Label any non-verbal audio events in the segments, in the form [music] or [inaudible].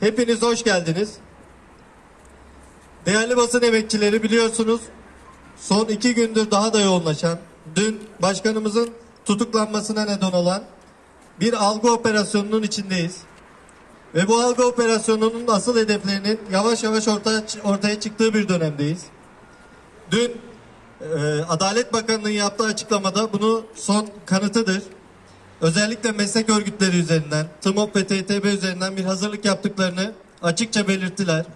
Hepiniz hoş geldiniz. Değerli basın emekçileri biliyorsunuz son iki gündür daha da yoğunlaşan, dün başkanımızın tutuklanmasına neden olan bir algı operasyonunun içindeyiz. Ve bu algı operasyonunun asıl hedeflerinin yavaş yavaş ortaya, ortaya çıktığı bir dönemdeyiz. Dün e, Adalet Bakanı'nın yaptığı açıklamada bunu son kanıtıdır. Özellikle meslek örgütleri üzerinden, TMOP ve TTB üzerinden bir hazırlık yaptıklarını açıkça belirttiler.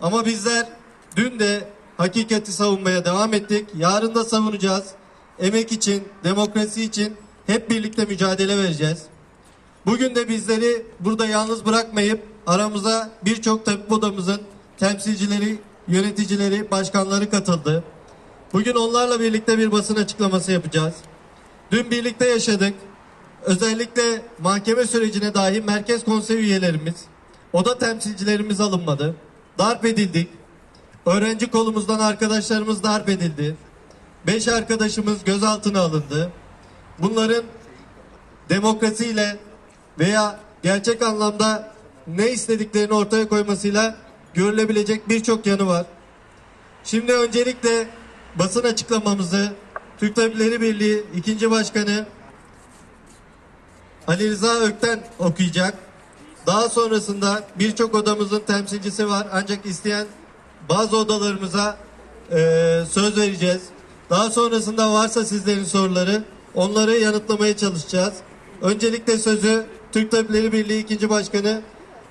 Ama bizler dün de hakikati savunmaya devam ettik. Yarın da savunacağız. Emek için, demokrasi için hep birlikte mücadele vereceğiz. Bugün de bizleri burada yalnız bırakmayıp aramıza birçok tabip odamızın temsilcileri, yöneticileri, başkanları katıldı. Bugün onlarla birlikte bir basın açıklaması yapacağız. Dün birlikte yaşadık. Özellikle mahkeme sürecine dahi merkez konsey üyelerimiz, oda temsilcilerimiz alınmadı. Darp edildik. Öğrenci kolumuzdan arkadaşlarımız darp edildi. Beş arkadaşımız gözaltına alındı. Bunların demokrasiyle veya gerçek anlamda ne istediklerini ortaya koymasıyla görülebilecek birçok yanı var. Şimdi öncelikle basın açıklamamızı Türk Tabipleri Birliği ikinci başkanı Ali Rıza Ökten okuyacak. Daha sonrasında birçok odamızın temsilcisi var ancak isteyen bazı odalarımıza eee, söz vereceğiz. Daha sonrasında varsa sizlerin soruları onları yanıtlamaya çalışacağız. Öncelikle sözü Türk Tabipleri Birliği ikinci başkanı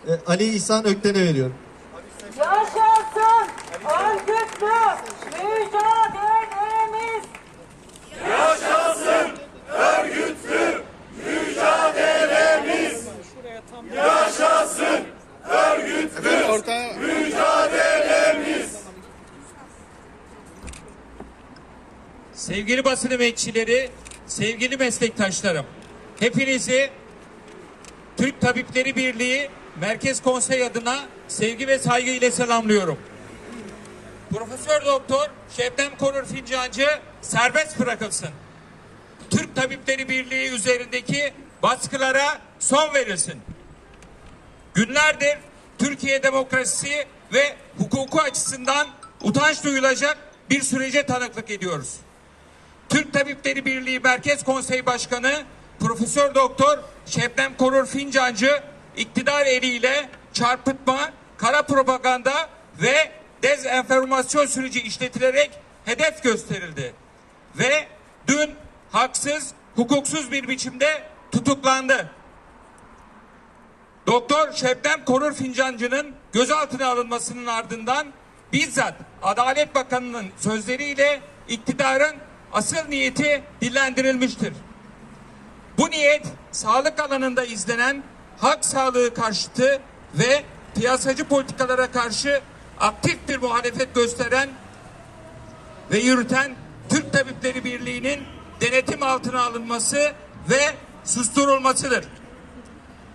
e, Ali İhsan Ökten'e veriyorum. Yaşasın örgütlü mücadelemiz. Sevgili basın emekçileri, sevgili meslektaşlarım, hepinizi Türk Tabipleri Birliği Merkez Konsey adına sevgi ve saygı ile selamlıyorum. Profesör Doktor Şebnem Korur Fincancı serbest bırakılsın. Türk Tabipleri Birliği üzerindeki baskılara son verilsin. Günlerdir Türkiye demokrasisi ve hukuku açısından utanç duyulacak bir sürece tanıklık ediyoruz. Türk Tabipleri Birliği Merkez Konsey Başkanı Profesör Doktor Şebnem Korur Fincancı iktidar eliyle çarpıtma, kara propaganda ve dezenformasyon süreci işletilerek hedef gösterildi. Ve dün haksız, hukuksuz bir biçimde tutuklandı. Doktor Şebnem Korur Fincancı'nın gözaltına alınmasının ardından bizzat Adalet Bakanı'nın sözleriyle iktidarın asıl niyeti dillendirilmiştir. Bu niyet sağlık alanında izlenen hak sağlığı karşıtı ve piyasacı politikalara karşı aktif bir muhalefet gösteren ve yürüten Türk Tabipleri Birliği'nin denetim altına alınması ve susturulmasıdır.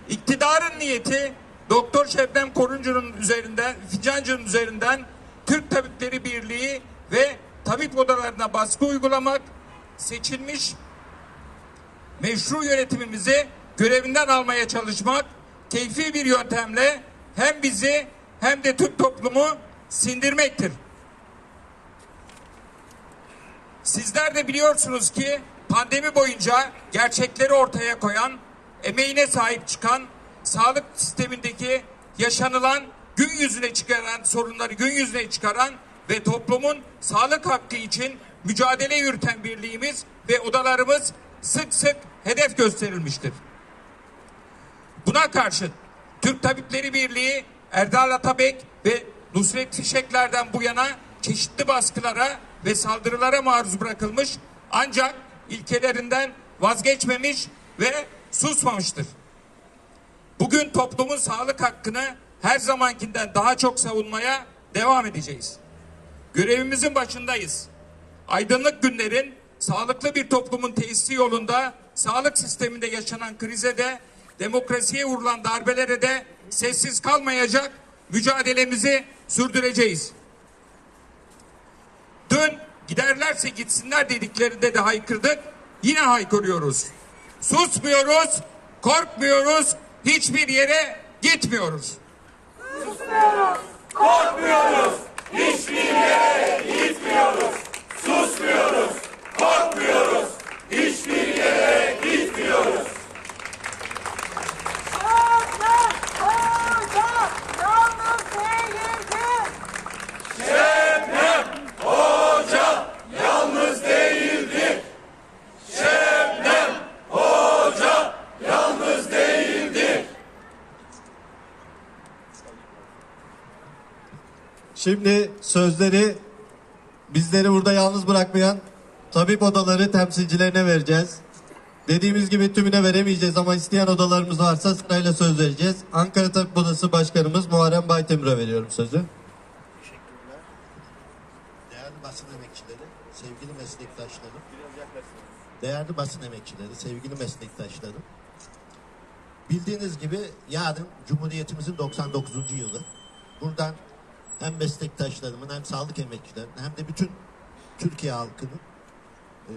İktidarın niyeti Doktor Şebnem Koruncu'nun üzerinden, Fincancı'nın üzerinden Türk Tabipleri Birliği ve tabip odalarına baskı uygulamak, seçilmiş meşru yönetimimizi görevinden almaya çalışmak, keyfi bir yöntemle hem bizi hem de Türk toplumu sindirmektir. Sizler de biliyorsunuz ki pandemi boyunca gerçekleri ortaya koyan, emeğine sahip çıkan, sağlık sistemindeki yaşanılan, gün yüzüne çıkaran sorunları gün yüzüne çıkaran ve toplumun sağlık hakkı için mücadele yürüten birliğimiz ve odalarımız sık sık hedef gösterilmiştir. Buna karşın Türk Tabipleri Birliği Erdal Atabek ve Nusret Fişekler'den bu yana çeşitli baskılara ve saldırılara maruz bırakılmış ancak ilkelerinden vazgeçmemiş ve susmamıştır. Bugün toplumun sağlık hakkını her zamankinden daha çok savunmaya devam edeceğiz. Görevimizin başındayız. Aydınlık günlerin sağlıklı bir toplumun tesisi yolunda sağlık sisteminde yaşanan krize de demokrasiye vurulan darbelere de sessiz kalmayacak mücadelemizi sürdüreceğiz. Dün giderlerse gitsinler dediklerinde de haykırdık. Yine haykırıyoruz. Susmuyoruz, korkmuyoruz, hiçbir yere gitmiyoruz. Susmuyoruz. Korkmuyoruz. Hiçbir yere gitmiyoruz. Susmuyoruz. Korkmuyoruz. Hiçbir yere gitmiyoruz. Şebnem Hoca yalnız değildi. Şebnem Hoca yalnız değildi. Şebnem Hoca yalnız değildi. Şimdi sözleri bizleri burada yalnız bırakmayan tabip odaları temsilcilerine vereceğiz. Dediğimiz gibi tümüne veremeyeceğiz ama isteyen odalarımız varsa sırayla söz vereceğiz. Ankara Tabip Odası Başkanımız Muharrem Baytemur'a veriyorum sözü. Teşekkürler. Değerli basın emekçileri, sevgili meslektaşlarım. Değerli basın emekçileri, sevgili meslektaşlarım. Bildiğiniz gibi yarın Cumhuriyetimizin 99. yılı. Buradan hem meslektaşlarımın hem sağlık emekçilerinin hem de bütün Türkiye halkının e,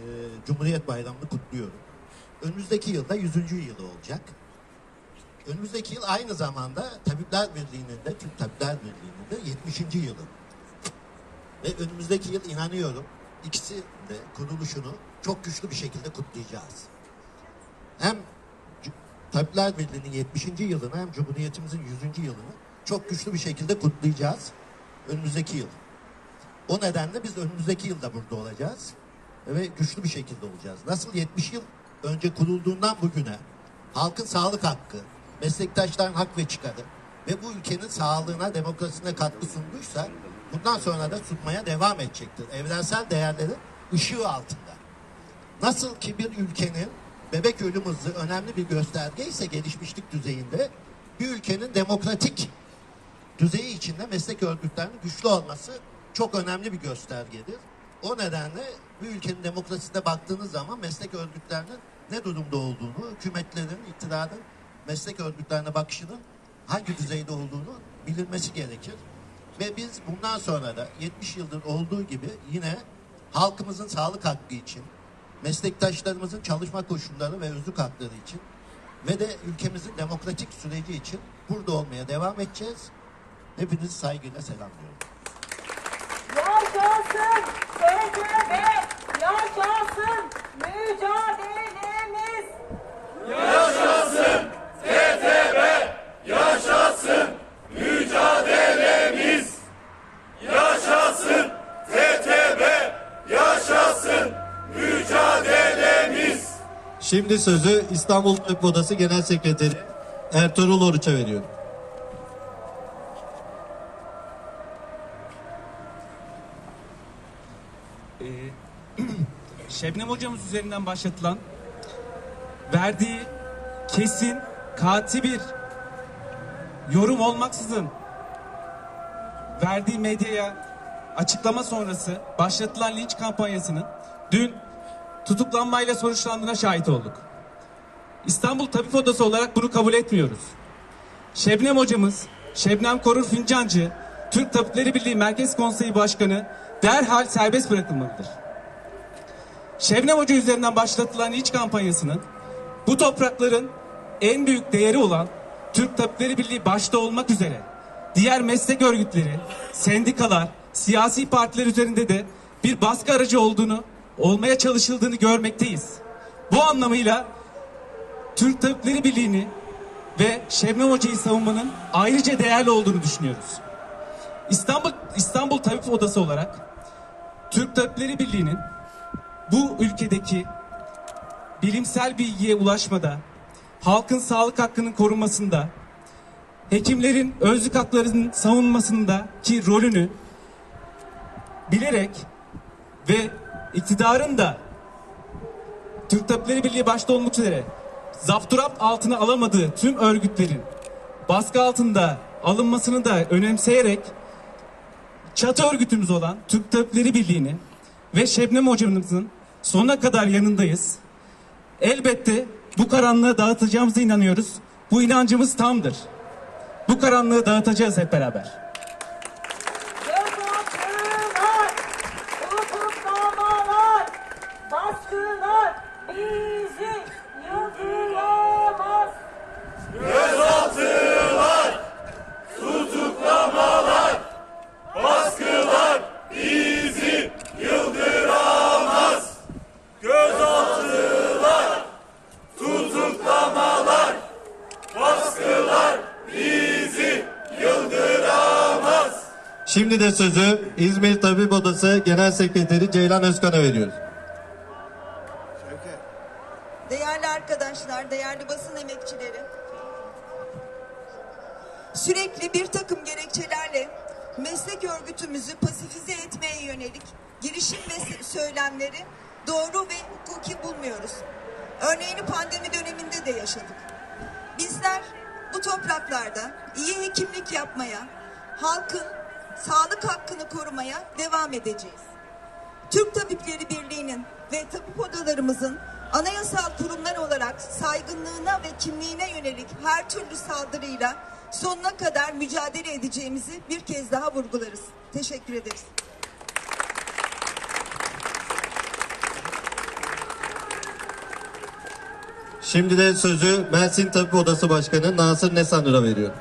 Cumhuriyet Bayramı'nı kutluyorum. Önümüzdeki yılda 100. yılı olacak. Önümüzdeki yıl aynı zamanda Tabipler Birliği'nin de, Türk Tabipler Birliği'nin de 70. yılı. Ve önümüzdeki yıl inanıyorum ikisi de kuruluşunu çok güçlü bir şekilde kutlayacağız. Hem Tabipler Birliği'nin 70. yılını hem Cumhuriyetimizin 100. yılını çok güçlü bir şekilde kutlayacağız önümüzdeki yıl. O nedenle biz önümüzdeki yılda burada olacağız ve güçlü bir şekilde olacağız. Nasıl 70 yıl önce kurulduğundan bugüne halkın sağlık hakkı, meslektaşların hak ve çıkarı ve bu ülkenin sağlığına, demokrasisine katkı sunduysa bundan sonra da sunmaya devam edecektir. Evrensel değerlerin ışığı altında. Nasıl ki bir ülkenin bebek ölüm hızı önemli bir gösterge ise gelişmişlik düzeyinde bir ülkenin demokratik düzeyi içinde meslek örgütlerinin güçlü olması çok önemli bir göstergedir. O nedenle bir ülkenin demokrasisine baktığınız zaman meslek örgütlerinin ne durumda olduğunu, hükümetlerin, iktidarın meslek örgütlerine bakışının hangi düzeyde olduğunu bilinmesi gerekir. Ve biz bundan sonra da 70 yıldır olduğu gibi yine halkımızın sağlık hakkı için, meslektaşlarımızın çalışma koşulları ve özlük hakları için ve de ülkemizin demokratik süreci için burada olmaya devam edeceğiz. Hepinizi saygıyla selamlıyorum. Yaşasın TCB, yaşasın mücadelemiz. Yaşasın TTB, yaşasın mücadelemiz. Yaşasın TTB, yaşasın mücadelemiz. Şimdi sözü İstanbul Tabip Odası Genel Sekreteri Ertuğrul Oruç'a veriyorum. Ee, [clears throat] Şebnem hocamız üzerinden başlatılan verdiği kesin, katı bir yorum olmaksızın verdiği medyaya açıklama sonrası başlatılan linç kampanyasının dün tutuklanmayla sonuçlandığına şahit olduk. İstanbul Tabip Odası olarak bunu kabul etmiyoruz. Şebnem hocamız, Şebnem Korur Fincancı, Türk Tabipleri Birliği Merkez Konseyi Başkanı derhal serbest bırakılmalıdır. Şebnem Hoca üzerinden başlatılan iç kampanyasının bu toprakların en büyük değeri olan Türk Tabipleri Birliği başta olmak üzere diğer meslek örgütleri, sendikalar, siyasi partiler üzerinde de bir baskı aracı olduğunu, olmaya çalışıldığını görmekteyiz. Bu anlamıyla Türk Tabipleri Birliği'ni ve Şebnem Hoca'yı savunmanın ayrıca değerli olduğunu düşünüyoruz. İstanbul İstanbul Tabip Odası olarak Türk Tabipleri Birliği'nin bu ülkedeki bilimsel bilgiye ulaşmada, halkın sağlık hakkının korunmasında, hekimlerin özlük haklarının savunmasındaki rolünü bilerek ve iktidarın da Türk Tabipleri Birliği başta olmak üzere zapturapt altına alamadığı tüm örgütlerin baskı altında alınmasını da önemseyerek çatı örgütümüz olan Türk Tabipleri Birliği'ni ve Şebnem hocamızın sonuna kadar yanındayız. Elbette bu karanlığı dağıtacağımıza inanıyoruz. Bu inancımız tamdır. Bu karanlığı dağıtacağız hep beraber. Şimdi de sözü İzmir Tabip Odası Genel Sekreteri Ceylan Özkan'a veriyoruz. Değerli arkadaşlar, değerli basın emekçileri. Sürekli bir takım gerekçelerle meslek örgütümüzü pasifize etmeye yönelik girişim ve söylemleri doğru ve hukuki bulmuyoruz. Örneğini pandemi döneminde de yaşadık. Bizler bu topraklarda iyi hekimlik yapmaya, halkın sağlık hakkını korumaya devam edeceğiz. Türk Tabipleri Birliği'nin ve tabip odalarımızın anayasal kurumlar olarak saygınlığına ve kimliğine yönelik her türlü saldırıyla sonuna kadar mücadele edeceğimizi bir kez daha vurgularız. Teşekkür ederiz. Şimdi de sözü Mersin Tabip Odası Başkanı Nasır Nesanır'a veriyorum.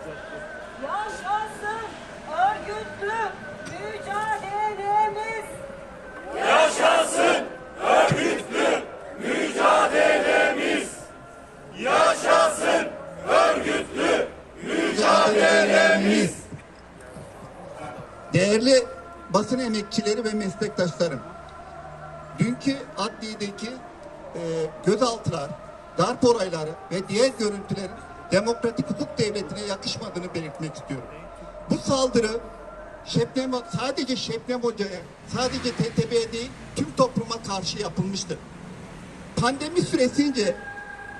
Ve diğer görüntülerin demokratik hukuk devletine yakışmadığını belirtmek istiyorum. Bu saldırı Şebnem, sadece Şebnem Hoca'ya, sadece TTB'ye değil tüm topluma karşı yapılmıştır. Pandemi süresince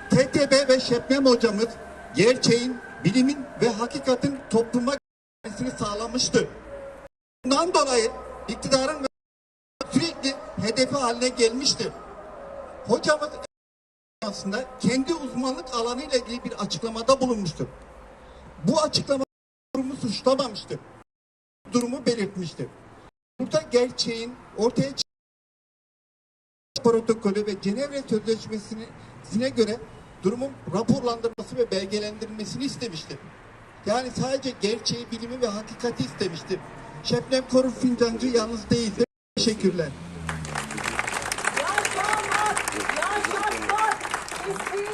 TTB ve Şebnem hocamız gerçeğin, bilimin ve hakikatin topluma gelmesini sağlamıştır. Bundan dolayı iktidarın sürekli hedefi haline gelmiştir. Hocamız aslında kendi uzmanlık alanı ile ilgili bir açıklamada bulunmuştur. Bu açıklama durumu suçlamamıştır. Durumu belirtmiştir. Burada gerçeğin ortaya çıkan protokolü ve Cenevre Sözleşmesi'ne göre durumun raporlandırması ve belgelendirilmesini istemiştir. Yani sadece gerçeği, bilimi ve hakikati istemiştir. Şebnem Korur Fincancı yalnız değildir. Teşekkürler. Yaşamak, yaşatmak istiyoruz.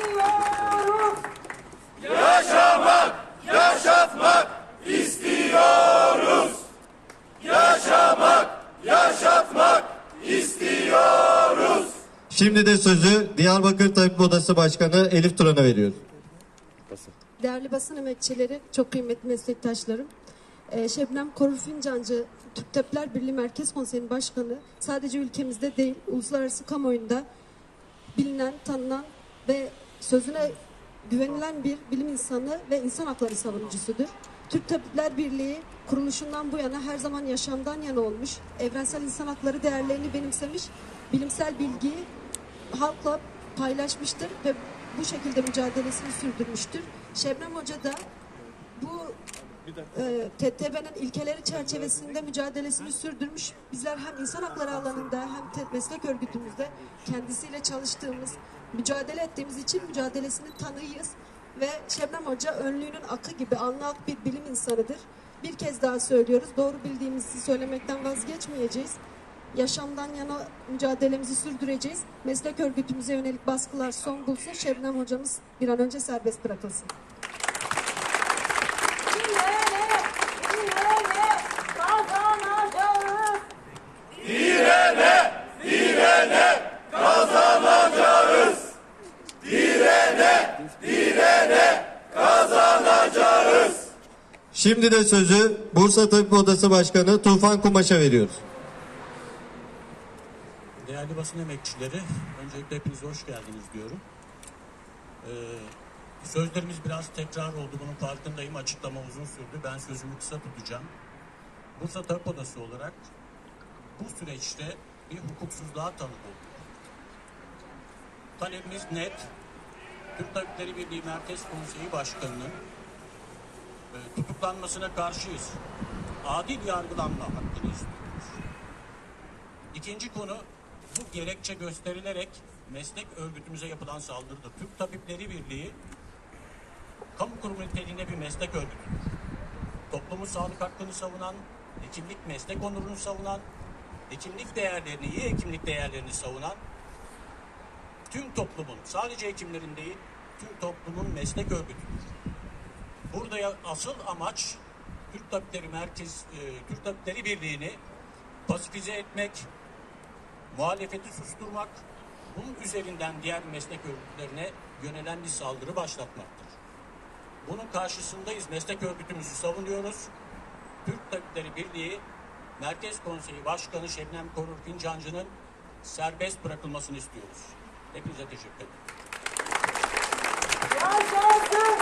Yaşamak, yaşatmak istiyoruz. Yaşamak, yaşatmak istiyoruz. Şimdi de sözü Diyarbakır Tabip Odası Başkanı Elif Turan'a veriyoruz. Değerli basın emekçileri, çok kıymetli meslektaşlarım. Ee, Şebnem Korur Fincancı, Türk Tabipler Birliği Merkez Konseyi'nin başkanı sadece ülkemizde değil, uluslararası kamuoyunda bilinen, tanınan ve sözüne güvenilen bir bilim insanı ve insan hakları savunucusudur. Türk Tabipler Birliği kuruluşundan bu yana her zaman yaşamdan yana olmuş, evrensel insan hakları değerlerini benimsemiş, bilimsel bilgiyi halkla paylaşmıştır ve bu şekilde mücadelesini sürdürmüştür. Şebnem Hoca da bu e, TTB'nin ilkeleri çerçevesinde mücadelesini sürdürmüş. Bizler hem insan hakları alanında hem meslek örgütümüzde kendisiyle çalıştığımız, mücadele ettiğimiz için mücadelesinin tanığıyız. Ve Şebnem Hoca önlüğünün akı gibi anlı ak bir bilim insanıdır. Bir kez daha söylüyoruz. Doğru bildiğimizi söylemekten vazgeçmeyeceğiz. Yaşamdan yana mücadelemizi sürdüreceğiz. Meslek örgütümüze yönelik baskılar son bulsun. Şebnem hocamız bir an önce serbest bırakılsın. Şimdi de sözü Bursa Tabip Odası Başkanı Tufan Kumaş'a veriyoruz. Değerli basın emekçileri, öncelikle hepiniz hoş geldiniz diyorum. Ee, sözlerimiz biraz tekrar oldu, bunun farkındayım. Açıklama uzun sürdü. Ben sözümü kısa tutacağım. Bursa Tabip Odası olarak bu süreçte bir hukuksuzluğa tanık olduk. Talebimiz net. Türk Tabipleri Birliği Merkez Konseyi Başkanı'nın e, tutuklanmasına karşıyız. Adil yargılanma hakkını istiyoruz. İkinci konu bu gerekçe gösterilerek meslek örgütümüze yapılan saldırıdır. Türk Tabipleri Birliği kamu kurumu niteliğinde bir meslek örgütüdür. Toplumun sağlık hakkını savunan, hekimlik meslek onurunu savunan, hekimlik değerlerini, iyi hekimlik değerlerini savunan tüm toplumun, sadece hekimlerin değil, tüm toplumun meslek örgütüdür. Burada asıl amaç Türk Tabipleri Merkez, e, Türk Tabipleri Birliği'ni pasifize etmek, muhalefeti susturmak, bunun üzerinden diğer meslek örgütlerine yönelen bir saldırı başlatmaktır. Bunun karşısındayız. Meslek örgütümüzü savunuyoruz. Türk Tabipleri Birliği Merkez Konseyi Başkanı Şebnem Korur Fincancı'nın serbest bırakılmasını istiyoruz. Hepinize teşekkür ederim. Yaşasın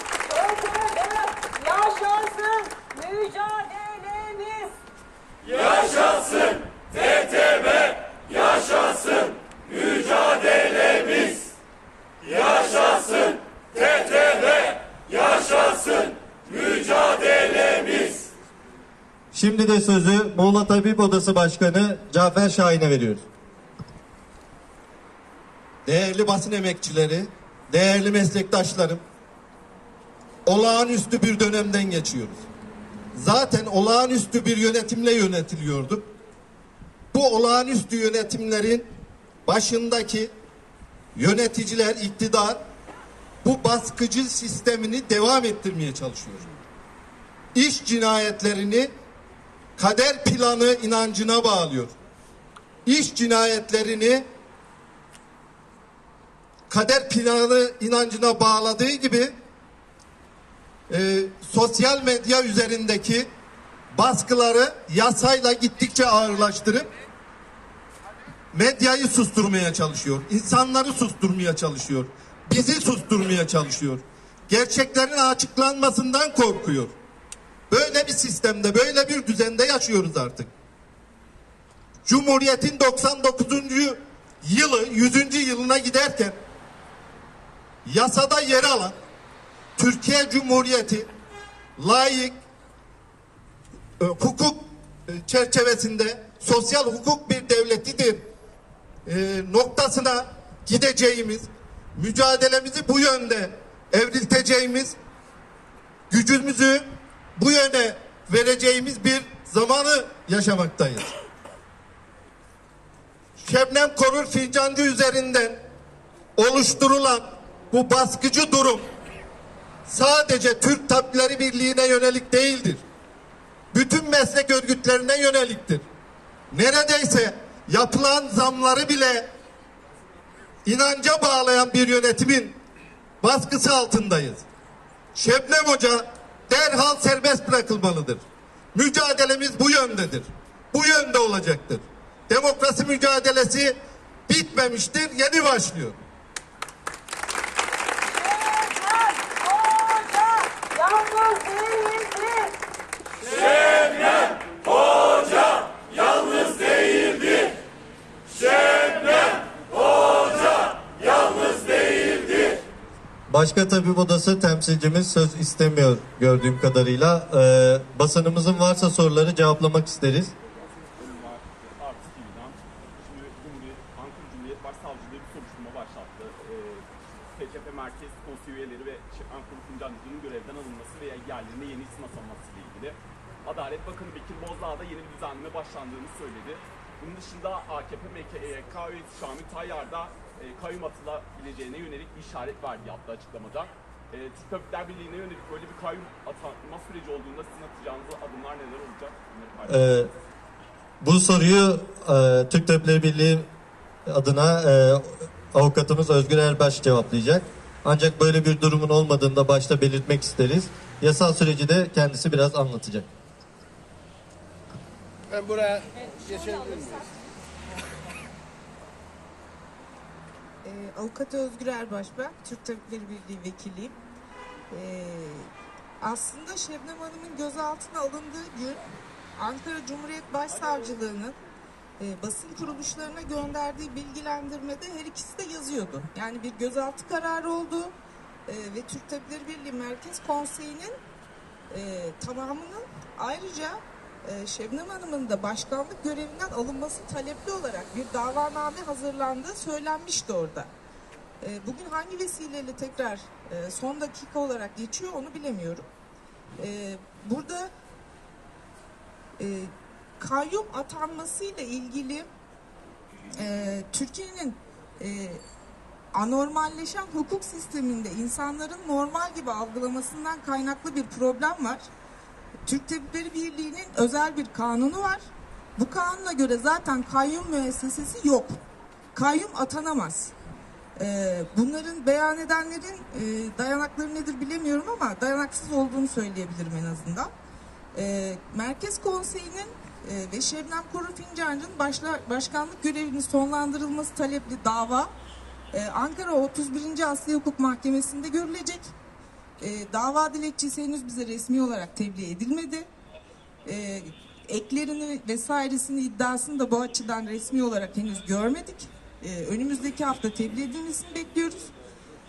ÖTV, yaşasın mücadelemiz. Yaşasın TTB, yaşasın mücadelemiz. Yaşasın TTB, yaşasın mücadelemiz. Şimdi de sözü Muğla Tabip Odası Başkanı Cafer Şahin'e veriyoruz. Değerli basın emekçileri, değerli meslektaşlarım, olağanüstü bir dönemden geçiyoruz. Zaten olağanüstü bir yönetimle yönetiliyorduk. Bu olağanüstü yönetimlerin başındaki yöneticiler, iktidar bu baskıcı sistemini devam ettirmeye çalışıyor. İş cinayetlerini kader planı inancına bağlıyor. İş cinayetlerini kader planı inancına bağladığı gibi e, sosyal medya üzerindeki baskıları yasayla gittikçe ağırlaştırıp medyayı susturmaya çalışıyor. insanları susturmaya çalışıyor. Bizi susturmaya çalışıyor. Gerçeklerin açıklanmasından korkuyor. Böyle bir sistemde, böyle bir düzende yaşıyoruz artık. Cumhuriyetin 99. yılı, 100. yılına giderken yasada yer alan Türkiye Cumhuriyeti layık e, hukuk e, çerçevesinde sosyal hukuk bir devletidir e, noktasına gideceğimiz mücadelemizi bu yönde evrilteceğimiz gücümüzü bu yöne vereceğimiz bir zamanı yaşamaktayız. Şebnem Korur Fincancı üzerinden oluşturulan bu baskıcı durum sadece Türk Tabipleri Birliği'ne yönelik değildir. Bütün meslek örgütlerine yöneliktir. Neredeyse yapılan zamları bile inanca bağlayan bir yönetimin baskısı altındayız. Şebnem Hoca derhal serbest bırakılmalıdır. Mücadelemiz bu yöndedir. Bu yönde olacaktır. Demokrasi mücadelesi bitmemiştir, yeni başlıyor. Şebnem Hoca yalnız değildir. Şebnem Hoca yalnız değildir. Şebnem Hoca yalnız değildir. Başka Tabip Odası temsilcimiz söz istemiyor gördüğüm kadarıyla. Ee, basınımızın varsa soruları cevaplamak isteriz. Artı TV'den. Şimdi Cumhuriyet, Ankara Cumhuriyet Başsavcılığı bir soruşturma başlattı. Ee, TCP Merkez Konseyi üyeleri ve Ş- Ankara Fincancı'nın görevden alınması veya yerlerine yeni isim atanması ile ilgili. Adalet Bakanı Bekir Bozdağ da yeni bir düzenleme başlandığını söyledi. Bunun dışında AKP MKK üyesi Şamil Tayyar da e, kayyum atılabileceğine yönelik bir işaret verdi yaptığı açıklamada. E, Türk Tabipler Birliği'ne yönelik böyle bir kayyum atanma süreci olduğunda sizin atacağınız adımlar neler olacak? Ee, bu soruyu e, Türk Tabipleri Birliği adına e, avukatımız Özgür Erbaş cevaplayacak. Ancak böyle bir durumun olmadığını da başta belirtmek isteriz. Yasal süreci de kendisi biraz anlatacak. Ben buraya geçebilir miyim? Ee, Avukat Özgür Erbaş ben, Türk Tabipleri Birliği vekiliyim. Ee, aslında Şebnem Hanım'ın gözaltına alındığı gün Ankara Cumhuriyet Başsavcılığı'nın e, basın kuruluşlarına gönderdiği bilgilendirmede her ikisi de yazıyordu. Yani bir gözaltı kararı oldu e, ve Türk Tabipleri Birliği Merkez Konseyi'nin e, tamamının ayrıca e, Şebnem Hanım'ın da başkanlık görevinden alınması talepli olarak bir davaname hazırlandığı söylenmişti orada. E, bugün hangi vesileyle tekrar e, son dakika olarak geçiyor onu bilemiyorum. E, burada e, kayyum atanmasıyla ilgili e, Türkiye'nin anormalleşen hukuk sisteminde insanların normal gibi algılamasından kaynaklı bir problem var. Türk Tabipleri Birliği'nin özel bir kanunu var. Bu kanuna göre zaten kayyum müessesesi yok. Kayyum atanamaz. Ee, bunların beyan edenlerin e, dayanakları nedir bilemiyorum ama dayanaksız olduğunu söyleyebilirim en azından. Ee, Merkez Konseyi'nin e, ve Şebnem Korur Fincancı'nın başla, başkanlık görevinin sonlandırılması talepli dava e, Ankara 31. Asya Hukuk Mahkemesi'nde görülecek. E, dava dilekçesi henüz bize resmi olarak tebliğ edilmedi. E, eklerini vesairesini iddiasını da bu açıdan resmi olarak henüz görmedik. E, önümüzdeki hafta tebliğ edilmesini bekliyoruz.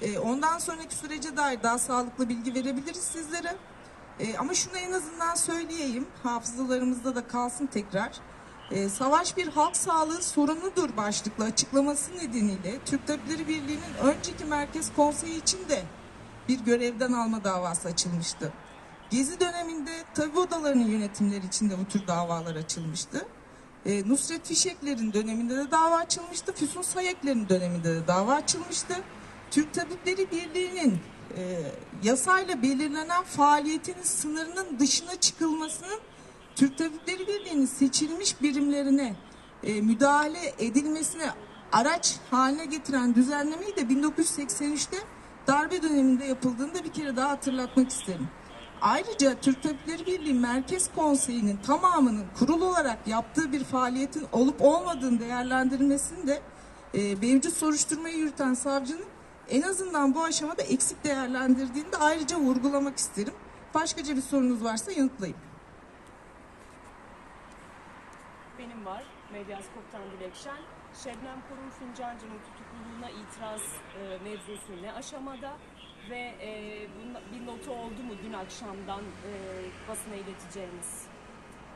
E, ondan sonraki sürece dair daha sağlıklı bilgi verebiliriz sizlere. E, ama şunu en azından söyleyeyim, hafızalarımızda da kalsın tekrar. E, savaş bir halk sağlığı sorunudur başlıklı açıklaması nedeniyle Türk Tabipleri Birliği'nin önceki Merkez Konseyi için de bir görevden alma davası açılmıştı. Gezi döneminde tabip odalarının yönetimleri için de bu tür davalar açılmıştı. E, Nusret Fişekler'in döneminde de dava açılmıştı. Füsun Sayekler'in döneminde de dava açılmıştı. Türk Tabipleri Birliği'nin e, yasayla belirlenen faaliyetinin sınırının dışına çıkılmasının Türk Tabipleri Birliği'nin seçilmiş birimlerine e, müdahale edilmesine araç haline getiren düzenlemeyi de 1983'te darbe döneminde yapıldığını bir kere daha hatırlatmak isterim. Ayrıca Türk Tabipleri Birliği Merkez Konseyi'nin tamamının kurul olarak yaptığı bir faaliyetin olup olmadığını değerlendirmesini de e, mevcut soruşturmayı yürüten savcının en azından bu aşamada eksik değerlendirdiğini de ayrıca vurgulamak isterim. Başkaca bir sorunuz varsa yanıtlayayım. Benim var. Medyaskop'tan Dilekşen. Şebnem Korur Fincancı'nın tutukluluğuna itiraz e, mevzusu ne aşamada ve e, bunun bir notu oldu mu dün akşamdan e, basına ileteceğimiz?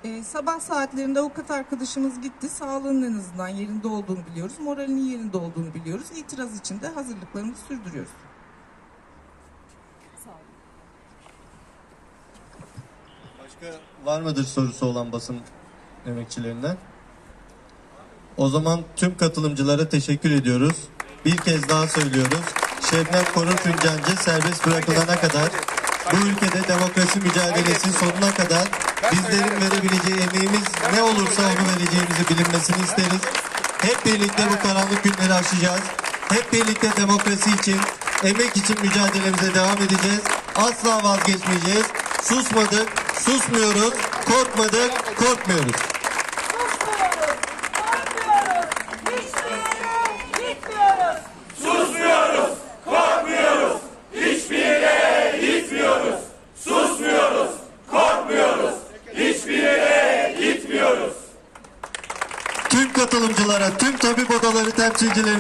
Ee, sabah saatlerinde avukat arkadaşımız gitti. Sağlığının en azından yerinde olduğunu biliyoruz. Moralinin yerinde olduğunu biliyoruz. İtiraz için de hazırlıklarımızı sürdürüyoruz. Sağ olun. Başka var mıdır sorusu olan basın emekçilerinden? O zaman tüm katılımcılara teşekkür ediyoruz. Bir kez daha söylüyoruz. Şebnem Korur Fincancı serbest bırakılana kadar bu ülkede demokrasi mücadelesi sonuna kadar bizlerin verebileceği emeğimiz ne olursa onu vereceğimizi bilinmesini isteriz. Hep birlikte bu karanlık günleri aşacağız. Hep birlikte demokrasi için, emek için mücadelemize devam edeceğiz. Asla vazgeçmeyeceğiz. Susmadık, susmuyoruz, korkmadık, korkmuyoruz. Susmuyoruz, korkmuyoruz. Hiçbir yere gitmiyoruz. Susmuyoruz, korkmuyoruz, hiçbir yere gitmiyoruz.